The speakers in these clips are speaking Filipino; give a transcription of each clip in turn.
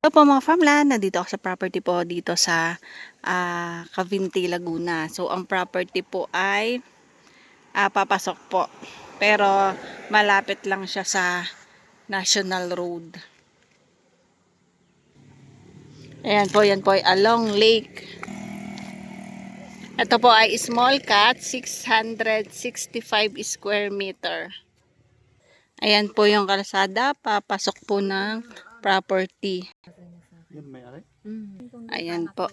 Hello po mga farmland, nandito ako sa property po dito sa ah, Cavinti, Laguna. So ang property po ay ah, papasok po. Pero malapit lang siya sa National Road. Ayan po, yan po ay along lake. Ito po ay small cat, 665 square meter. Ayan po yung kalsada, papasok po ng property. Ayan po.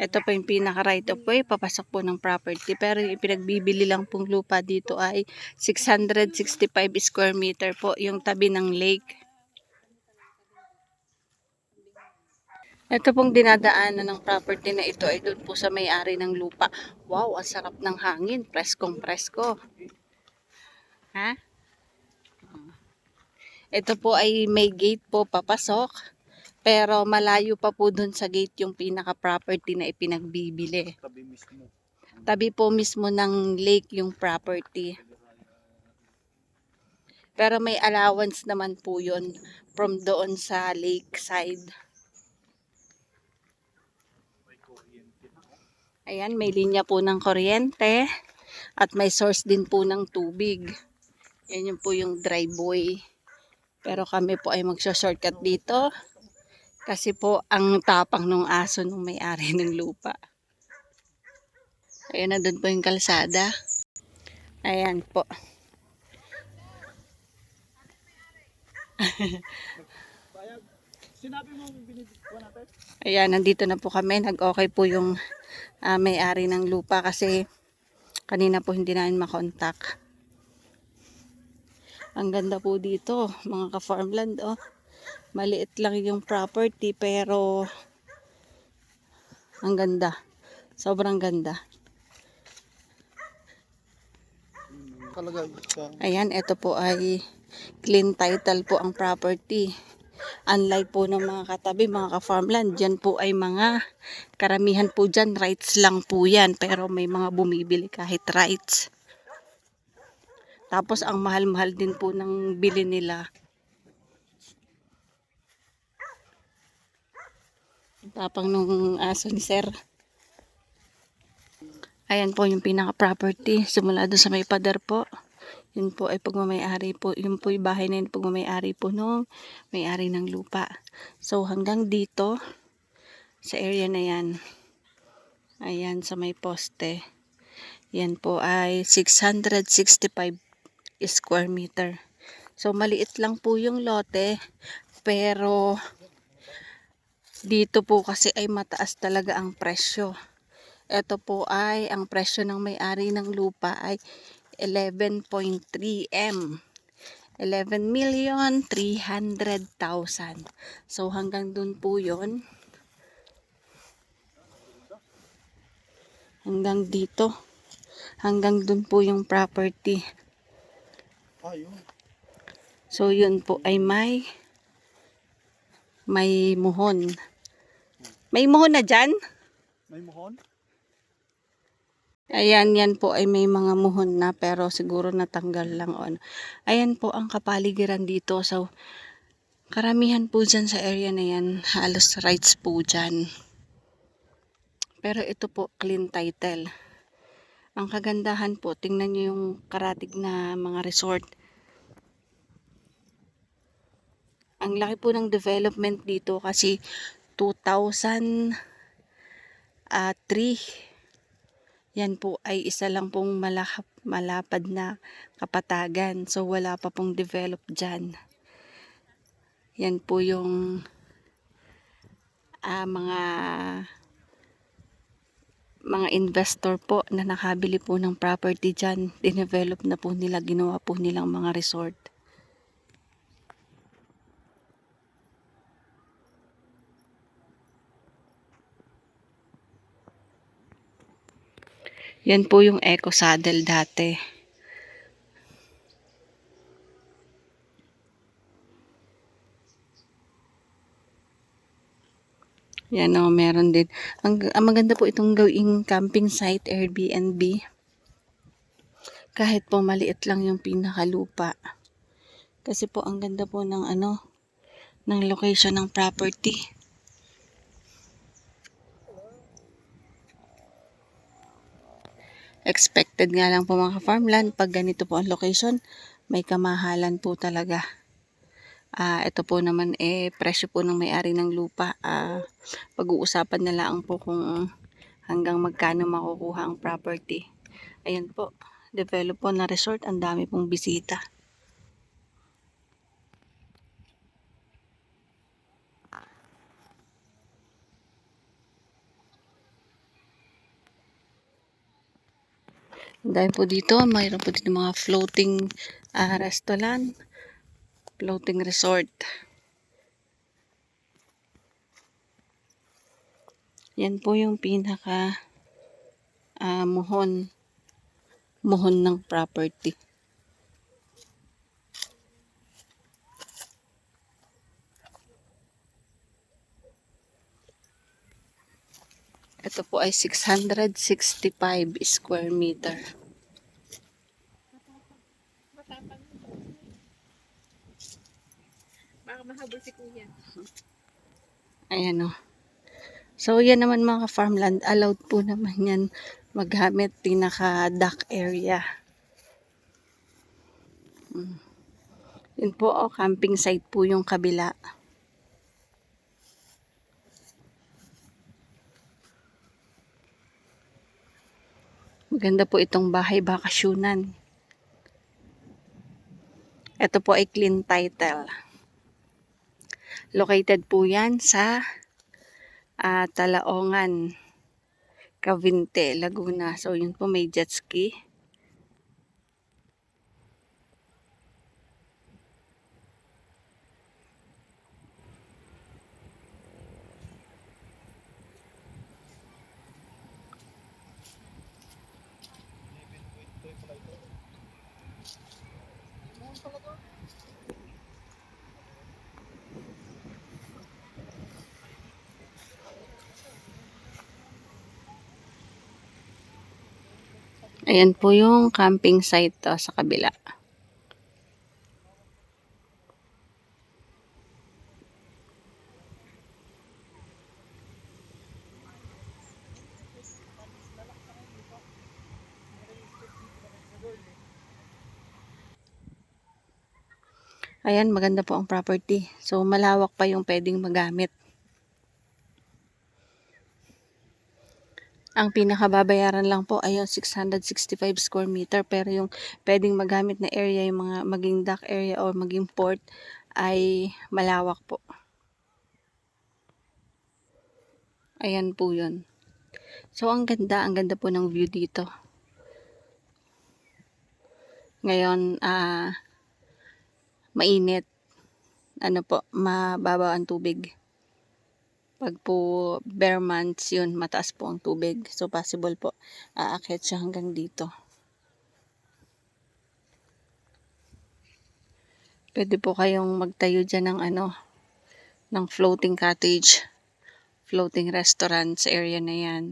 Ito po yung pinaka right of way, papasok po ng property. Pero yung pinagbibili lang pong lupa dito ay 665 square meter po, yung tabi ng lake. Ito pong dinadaanan ng property na ito ay doon po sa may-ari ng lupa. Wow, ang sarap ng hangin. Preskong presko. Ha? Ito po ay may gate po papasok. Pero malayo pa po dun sa gate yung pinaka-property na ipinagbibili. Tabi mismo. Tabi po mismo ng lake yung property. Pero may allowance naman po yun from doon sa lake side. Ayan, may linya po ng kuryente at may source din po ng tubig. Yan yung po yung driveway. Pero kami po ay magsa-shortcut dito kasi po ang tapang ng aso nung may-ari ng lupa. Ayan na doon po yung kalsada. Ayan po. Sinabi mo binibigyan natin? Ayan, nandito na po kami. Nag-okay po yung ah, may-ari ng lupa kasi kanina po hindi namin makontak. Ang ganda po dito, mga ka-farmland, oh. Maliit lang yung property pero ang ganda. Sobrang ganda. Ayan, ito po ay clean title po ang property. Unlike po ng mga katabi, mga ka-farmland, dyan po ay mga karamihan po dyan, rights lang po yan. Pero may mga bumibili kahit rights. Tapos ang mahal-mahal din po ng bili nila. Ang Tapang nung aso ni Sir. Ayan po yung pinaka-property. Simula doon sa may pader po. Yun po ay pagmamayari po. Yun po yung bahay na yun pagmamayari po nung may-ari ng lupa. So hanggang dito sa area na yan. Ayan sa may poste. Yan po ay 665 square meter. So maliit lang po yung lote. Pero dito po kasi ay mataas talaga ang presyo. Ito po ay ang presyo ng may-ari ng lupa ay 11.3 M. 11 million 300,000. So hanggang dun po 'yon. Hanggang dito. Hanggang dun po yung property. So yun po ay may may muhon. May muhon na dyan? May mohon? Ayan, yan po ay may mga muhon na pero siguro natanggal lang on. Ayan po ang kapaligiran dito. So, karamihan po dyan sa area na yan, halos rights po dyan. Pero ito po, clean title. Ang kagandahan po, tingnan nyo yung karatig na mga resort. Ang laki po ng development dito kasi 2003 yan po ay isa lang pong malahap, malapad na kapatagan. So wala pa pong develop dyan. Yan po yung ah, mga mga investor po na nakabili po ng property dyan. Dinevelop na po nila, ginawa po nilang mga resort. Yan po yung Eco Saddle dati. Yan o, meron din. Ang, ang maganda po itong gawing camping site, Airbnb. Kahit po maliit lang yung pinakalupa. Kasi po ang ganda po ng ano, ng location ng property. Expected nga lang po mga farmland pag ganito po ang location, may kamahalan po talaga. Ah, ito po naman eh presyo po ng may-ari ng lupa. Ah, pag-uusapan na lang po kung hanggang magkano makukuha ang property. Ayan po, develop po na resort, ang dami pong bisita. Dahil po dito, mayroon po dito mga floating ah, restaurant, floating resort. Yan po yung pinaka ah, muhon, muhon ng property. Ito po ay 665 square meter. Baka mahabol si kuya. Ayan o. So, yan naman mga farmland. Allowed po naman yan magamit pinaka dock area. Mm. Yun po o, camping site po yung kabila. Maganda po itong bahay bakasyunan. Ito po ay clean title. Located po yan sa ah, Talaongan, Cavite, Laguna. So, yun po may jet ski. Ayan po yung camping site to sa kabila. Ayan, maganda po ang property. So, malawak pa yung pwedeng magamit. Ang pinakababayaran lang po ay yung 665 square meter pero yung pwedeng magamit na area, yung mga maging dock area or maging port ay malawak po. Ayan po yun. So, ang ganda, ang ganda po ng view dito. Ngayon, ah, mainit. Ano po, mababaw ang tubig. Pag po bare months yun, mataas po ang tubig. So possible po, aakyat siya hanggang dito. Pwede po kayong magtayo dyan ng ano, ng floating cottage, floating restaurant sa area na yan.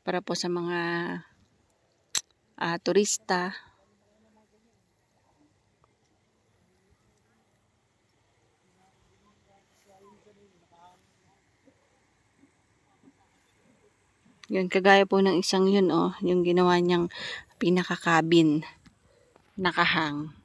Para po sa mga ah, turista, Yun, kagaya po ng isang yun, oh, yung ginawa niyang pinaka-cabin. Nakahang.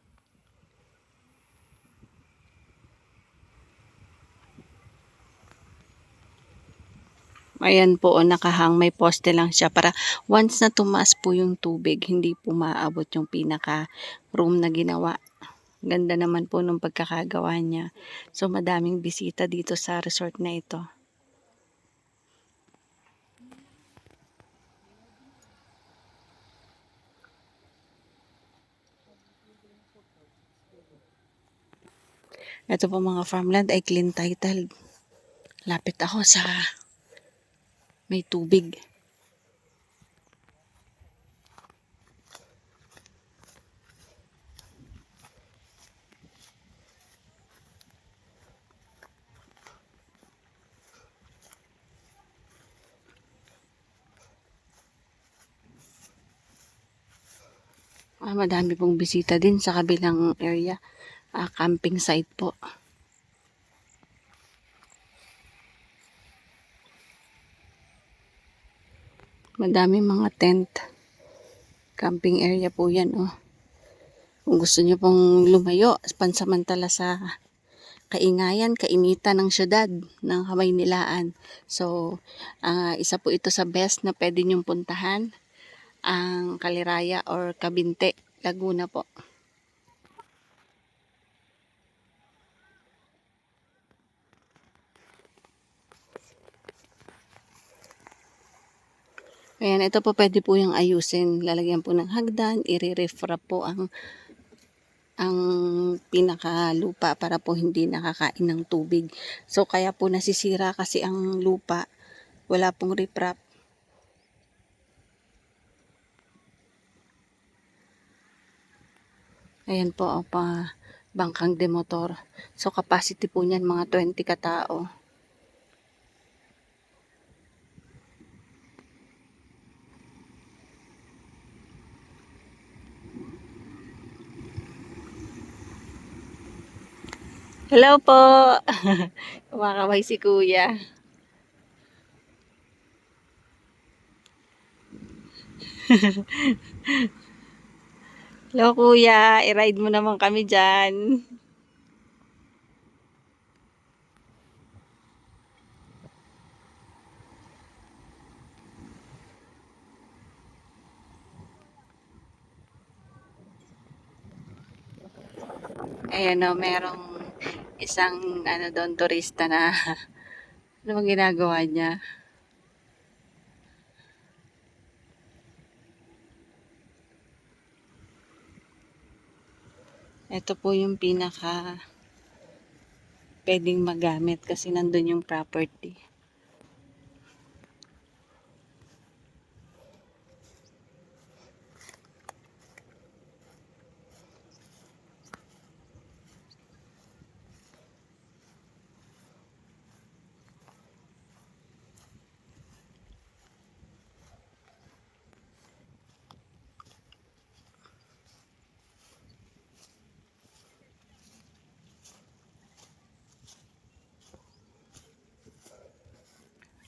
Ayan po, oh, nakahang. May poste lang siya para once na tumaas po yung tubig, hindi po maaabot yung pinaka-room na ginawa. Ganda naman po nung pagkakagawa niya. So, madaming bisita dito sa resort na ito. Ito po mga farmland ay clean title. Lapit ako sa may tubig. Ah, madami pong bisita din sa kabilang area uh, camping site po. Madami mga tent. Camping area po yan, oh. Kung gusto nyo pong lumayo, pansamantala sa kaingayan, kainitan ng syudad, ng kamay nilaan. So, uh, isa po ito sa best na pwede nyong puntahan. Ang Kaliraya or Kabinte, Laguna po. Ayan, ito po pwede po yung ayusin. Lalagyan po ng hagdan, i-refrap po ang ang pinakalupa para po hindi nakakain ng tubig. So kaya po nasisira kasi ang lupa. Wala pong riprap. Ayan po o pa bangkang demotor. So capacity po niyan mga 20 katao. Hello po. Kumakaway si kuya. Hello kuya, i-ride mo naman kami dyan. Ayan o, merong isang ano doon, turista na ano bang ginagawa niya? Ito po yung pinaka pwedeng magamit kasi nandun yung property.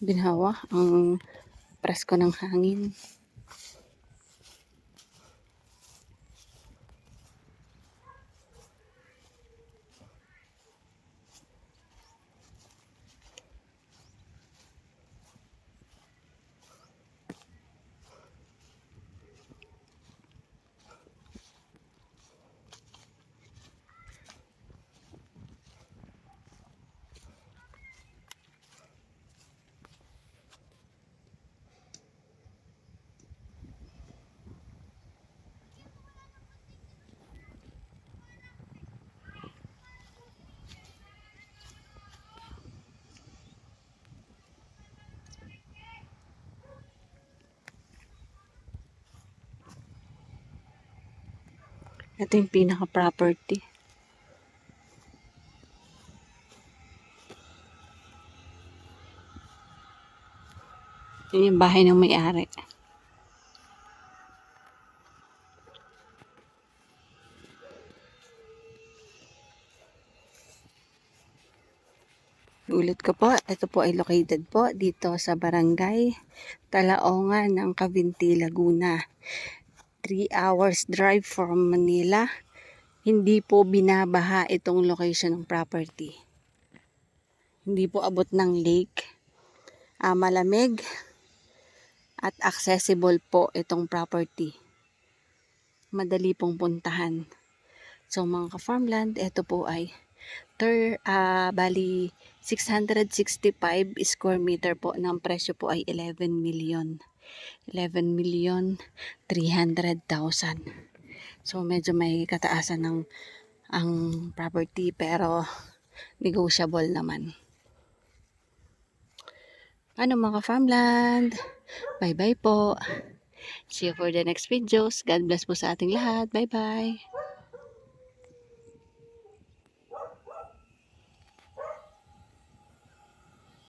Binhawa ang presko ng hangin. Ito yung pinaka-property. Yun yung bahay ng may-ari. Ulit ko po, ito po ay located po dito sa barangay Talaongan ng Cavinti, Laguna. 3 hours drive from Manila. Hindi po binabaha itong location ng property. Hindi po abot ng lake. Ah, malamig at accessible po itong property. Madali pong puntahan. So mga ka-farmland, ito po ay ter, ah, bali 665 square meter po ng presyo po ay 11 million. 11 million 300,000. So medyo may kataasan ng ang property pero negotiable naman. Ano mga farmland? Bye bye po. See you for the next videos. God bless po sa ating lahat. Bye bye.